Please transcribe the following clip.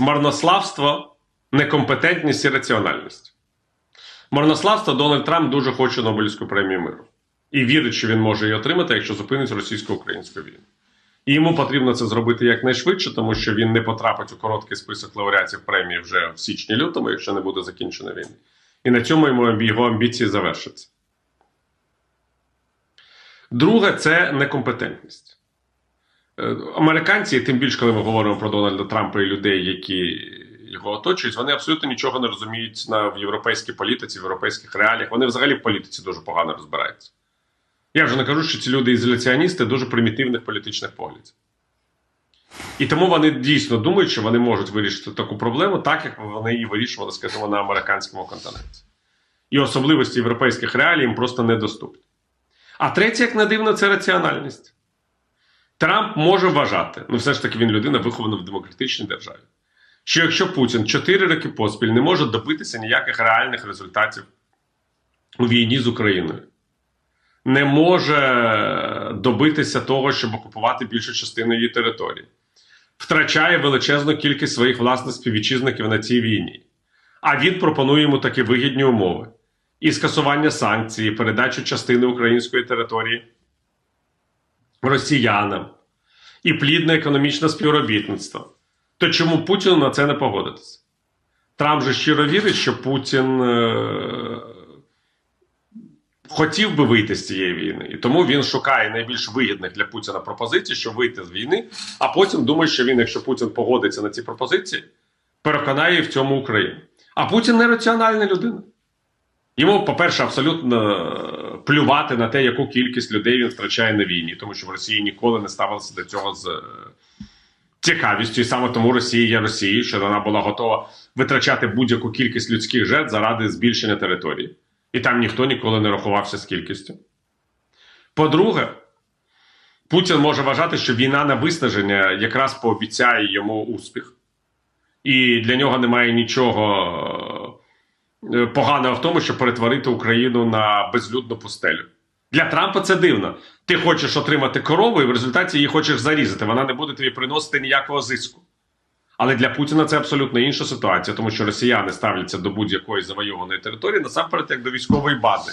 марнославство, некомпетентність і раціональність. Марнославство Дональд Трамп дуже хоче Нобелівську премію миру. І вірить, що він може її отримати, якщо зупинить російсько-українську війну. І йому потрібно це зробити якнайшвидше, тому що він не потрапить у короткий список лауреатів премії вже в січні-лютому, якщо не буде закінчена війна. І на цьому йому його амбіції завершаться. Друге це некомпетентність. Е, Американці, тим більше, коли ми говоримо про Дональда Трампа і людей, які його оточують, вони абсолютно нічого не розуміють на, в європейській політиці, в європейських реаліях. Вони взагалі в політиці дуже погано розбираються. Я вже не кажу, що ці люди ізоляціоністи дуже примітивних політичних поглядів. І тому вони дійсно думають, що вони можуть вирішити таку проблему, так як вони її вирішували, скажімо, на американському континенті. І особливості європейських реалій їм просто недоступні. А третє, як не дивно, це раціональність. Трамп може вважати, ну все ж таки він людина вихована в демократичній державі, що якщо Путін 4 роки поспіль не може добитися ніяких реальних результатів у війні з Україною, не може добитися того, щоб окупувати більшу частину її території, втрачає величезну кількість своїх власних співвітчизників на цій війні. А він пропонує йому такі вигідні умови: і скасування санкцій, і передачу частини української території росіянам, і плідне економічне співробітництво. То чому Путіну на це не погодитися? Трамп же щиро вірить, що Путін е- хотів би вийти з цієї війни, і тому він шукає найбільш вигідних для Путіна пропозицій, щоб вийти з війни, а потім думає, що він, якщо Путін погодиться на ці пропозиції, переконає в цьому Україну. А Путін не раціональна людина. Йому, по-перше, абсолютно плювати на те, яку кількість людей він втрачає на війні, тому що в Росії ніколи не ставилося до цього з е, цікавістю, і саме тому Росія є Росією, що вона була готова витрачати будь-яку кількість людських жертв заради збільшення території. І там ніхто ніколи не рахувався з кількістю. По-друге, Путін може вважати, що війна на виснаження якраз пообіцяє йому успіх, і для нього немає нічого е, поганого в тому, щоб перетворити Україну на безлюдну пустелю. Для Трампа це дивно. Ти хочеш отримати корову, і в результаті її хочеш зарізати. Вона не буде тобі приносити ніякого зиску. Але для Путіна це абсолютно інша ситуація, тому що росіяни ставляться до будь-якої завойованої території насамперед як до військової бази.